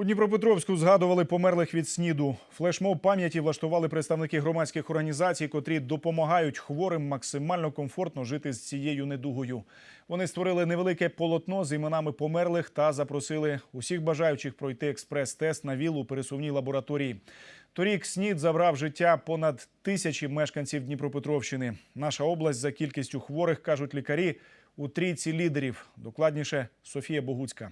У Дніпропетровську згадували померлих від СНІДу. Флешмоб пам'яті влаштували представники громадських організацій, котрі допомагають хворим максимально комфортно жити з цією недугою. Вони створили невелике полотно з іменами померлих та запросили усіх бажаючих пройти експрес-тест на ВІЛ у пересувній лабораторії. Торік СНІД забрав життя понад тисячі мешканців Дніпропетровщини. Наша область за кількістю хворих, кажуть лікарі, у трійці лідерів. Докладніше Софія Богуцька.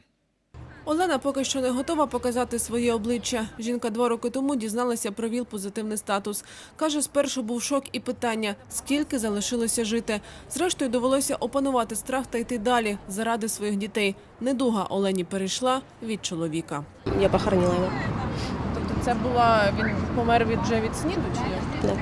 Олена поки що не готова показати своє обличчя. Жінка два роки тому дізналася про ВІЛ позитивний статус. Каже, спершу був шок і питання, скільки залишилося жити. Зрештою, довелося опанувати страх та йти далі заради своїх дітей. Недуга Олені перейшла від чоловіка. Я похоронила его. Тобто це була він помер від вже від сніду чи як? Да.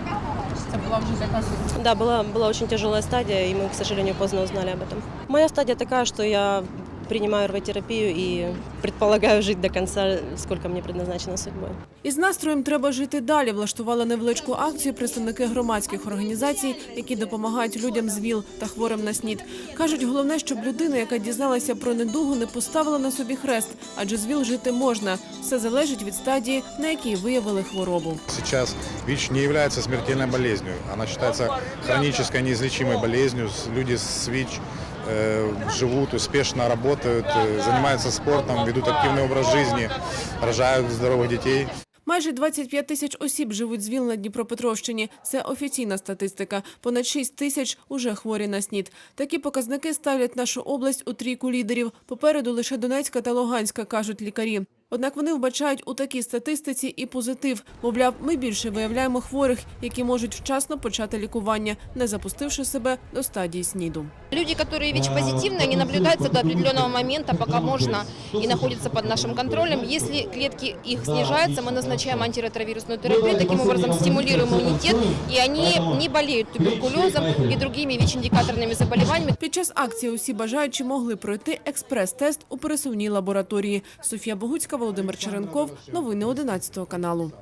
Це була вже така Да, была, была очень тяжелая стадия, и мы, к сожалению, поздно узнали об этом. Моя стадия такая, что я принимаю РВ-терапию и предполагаю жить до конца, сколько мне предназначено судьбой. Із настроєм треба жити далі. Влаштували невеличку акцію представники громадських організацій, які допомагають людям з ВІЛ та хворим на СНІД. Кажуть, головне, щоб людина, яка дізналася про недугу, не поставила на собі хрест, адже з ВІЛ жити можна. Все залежить від стадії, на якій виявили хворобу. Сейчас ВИЧ не является смертельной болезнью. Она считается хронической неизлечимой болезнью. Люди с ВИЧ э, живут, успешно работают, э, занимаются спортом, ведут активный образ жизни, рожают здоровых детей. Майже 25 тисяч осіб живуть з ВІЛ на Дніпропетровщині. Це офіційна статистика. Понад 6 тисяч уже хворі на СНІД. Такі показники ставлять нашу область у трійку лідерів. Попереду лише Донецька та Луганська, кажуть лікарі. Однак вони вбачають у такій статистиці і позитив. Мовляв, ми більше виявляємо хворих, які можуть вчасно почати лікування, не запустивши себе до стадії СНІДу. Люди, которые ВИЧ-позитивны, они наблюдаются до определенного момента, пока можно, и находятся под нашим контролем. Если клетки их снижаются, мы назначаем антиретровирусную терапию, таким образом стимулируем иммунитет, и они не болеют туберкулезом и другими ВИЧ-индикаторными заболеваниями. Під час акції усі бажаючі могли пройти експрес-тест у пересувній лабораторії. Софія Богуцька, Володимир Черенков. Новини 11 каналу.